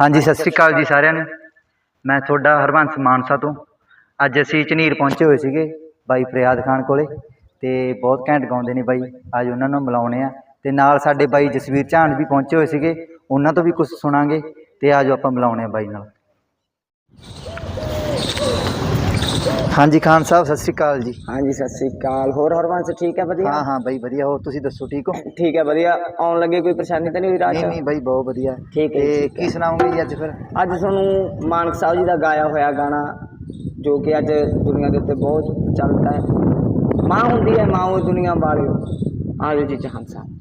ਹਾਂਜੀ, ਸਤਿ ਸ੍ਰੀ ਅਕਾਲ ਜੀ ਸਾਰਿਆਂ ਨੂੰ। ਮੈਂ ਤੁਹਾਡਾ ਹਰਬੰਸ ਮਾਨਸਾ ਤੋਂ। ਅੱਜ ਅਸੀਂ ਝਨੀਰ ਪਹੁੰਚੇ ਹੋਏ ਸੀਗੇ ਬਾਈ ਫਰਿਆਦ ਖਾਨ ਕੋਲੇ ਤੇ ਬਹੁਤ ਘੈਂਟ ਗਾਉਂਦੇ ਨੇ ਬਾਈ। ਅੱਜ ਉਹਨਾਂ ਨੂੰ ਮਿਲਾਉਣੇ ਆ। ਤੇ ਨਾਲ ਸਾਡੇ ਬਾਈ ਜਸਵੀਰ ਝਾਂਡ ਵੀ ਪਹੁੰਚੇ ਹੋਏ ਸੀਗੇ। ਉਹਨਾਂ ਤੋਂ ਵੀ ਕੁਝ ਸੁਣਾਂਗੇ ਤੇ ਆਜੋ ਆਪਾਂ ਮਿਲਾਉਣੇ ਆ ਬਾਈ ਨਾਲ। ਹਾਂਜੀ ਖਾਨ ਸਾਹਿਬ ਸਤਿ ਸ੍ਰੀ ਅਕਾਲ ਜੀ। ਹਾਂਜੀ ਸਤਿ ਸ੍ਰੀ ਅਕਾਲ। ਹੋਰ ਹਰਵੰਸ ਠੀਕ ਹੈ ਵਧੀਆ? ਹਾਂ ਹਾਂ ਬਾਈ ਵਧੀਆ। ਹੋਰ ਤੁਸੀਂ ਦੱਸੋ ਠੀਕ ਹੋ? ਠੀਕ ਹੈ ਵਧੀਆ। ਆਉਣ ਲੱਗੇ ਕੋਈ ਪਰੇਸ਼ਾਨੀ ਤਾਂ ਨਹੀਂ ਹੋਈ ਰਾਤ? ਨਹੀਂ ਨਹੀਂ ਬਾਈ ਬਹੁਤ ਵਧੀਆ। ਠੀਕ ਹੈ ਤੇ ਕੀ ਸੁਣਾਓਗੇ ਜੀ ਅੱਜ ਫਿਰ? ਅੱਜ ਤੁਹਾਨੂੰ ਮਾਨਕ ਸਾਹਿਬ ਜੀ ਦਾ ਗਾਇਆ ਹੋਇਆ ਗਾਣਾ ਜੋ ਕਿ ਅੱਜ ਦੁਨੀਆ ਦੇ ਉੱਤੇ ਬਹੁਤ ਚੱਲਦਾ ਹੈ। ਮਾਂ ਹੁੰਦੀ ਹੈ ਮਾਂ ਉਹ ਦੁਨੀਆ ਵਾਲਿਓ। ਆਜੋ ਜੀ ਚਾਹਨ ਸਾਹਿਬ।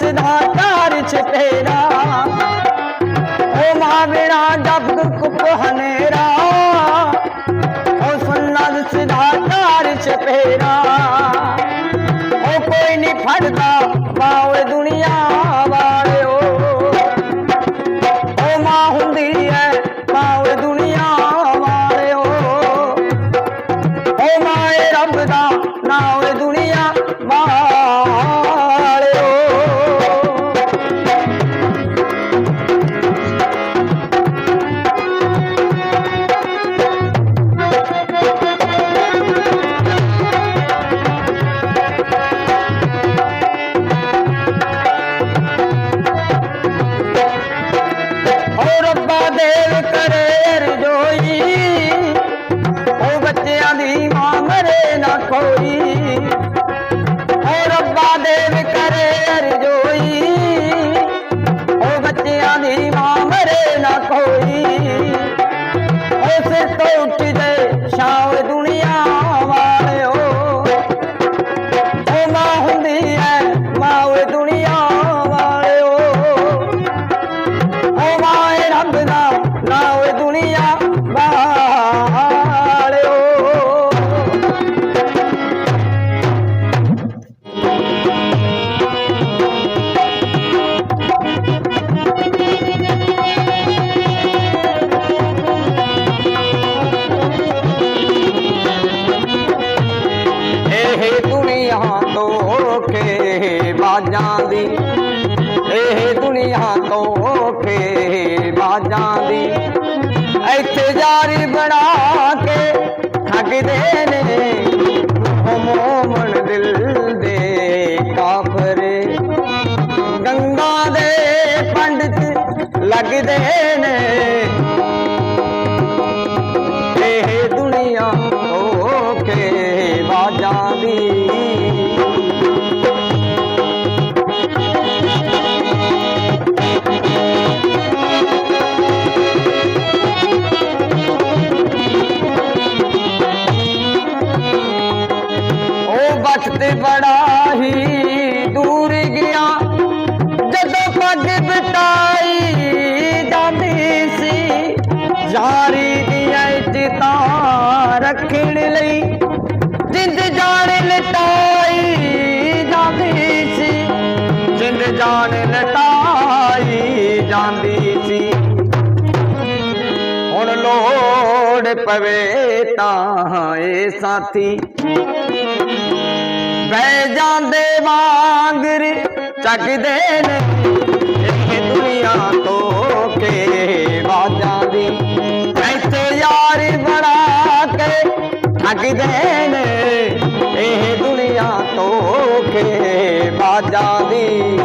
ਦਿਸਦਾ ਤਾਰ ਛਪੇਰਾ ਓ ਮਾਂ ਬਿਨਾ ਜਗ ਕੁੱਪ ਹਨੇਰਾ ਓ ਸੁਣਨਾ ਦਿਸਦਾ ਤਾਰ ਛਪੇਰਾ ਓ ਕੋਈ ਨਹੀਂ ਫੜਦਾ ਮਾਂ ਓਏ ਦੁਨੀਆ ਵਾਲਿਓ। ਓ ਮਾਂ ਹੁੰਦੀ ਐ ਬਾਜਾਂ ਦੀ ਇਹ ਦੁਨੀਆ ਤੋਂ ਕੇ ਬਾਜਾਂ ਦੀ ਇੱਥੇ ਜਾਰੀ ਬਣਾ ਕੇ ਠੱਗਦੇ ਨੇ ਉਹ ਵਕਤ ਬੜਾ ਹੀ ਦੂਰ ਗਿਆ ਜਦੋਂ ਪੱਗ ਬਟਾਈ ਜਾਂਦੀ ਸੀ ਯਾਰੀ ਦੀਆਂ ਇੱਜ਼ਤਾਂ ਰੱਖਣ ਲਈ ਜਿੰਦ ਜਾਣੇ ਲਟਾਈ ਜਾਂਦੀ ਸੀ ਜਿੰਦ ਜਾਨ ਲਟਾਈ ਜਾਂਦੀ ਸੀ ਹੁਣ ਲੋੜ ਪਵੇ ਤਾਂ ਇਹ ਸਾਥੀ ਬਹਿ ਜਾਂਦੇ ਵਾਂਗਰ ਚੱਕਦੇ ਨੇ ਇਹ ਦੁਨੀਆ ਤੋਂ ਕੇ ਬਾਜਾਂ ਦੀ ਐਸੇ ਯਾਰ ਬਣਾ ਕੇ ਠੱਗਦੇ ਨੇ ਇਹ ਦੁਨੀਆ ਤੋਂ ਕੇ ਬਾਜਾਂ ਦੀ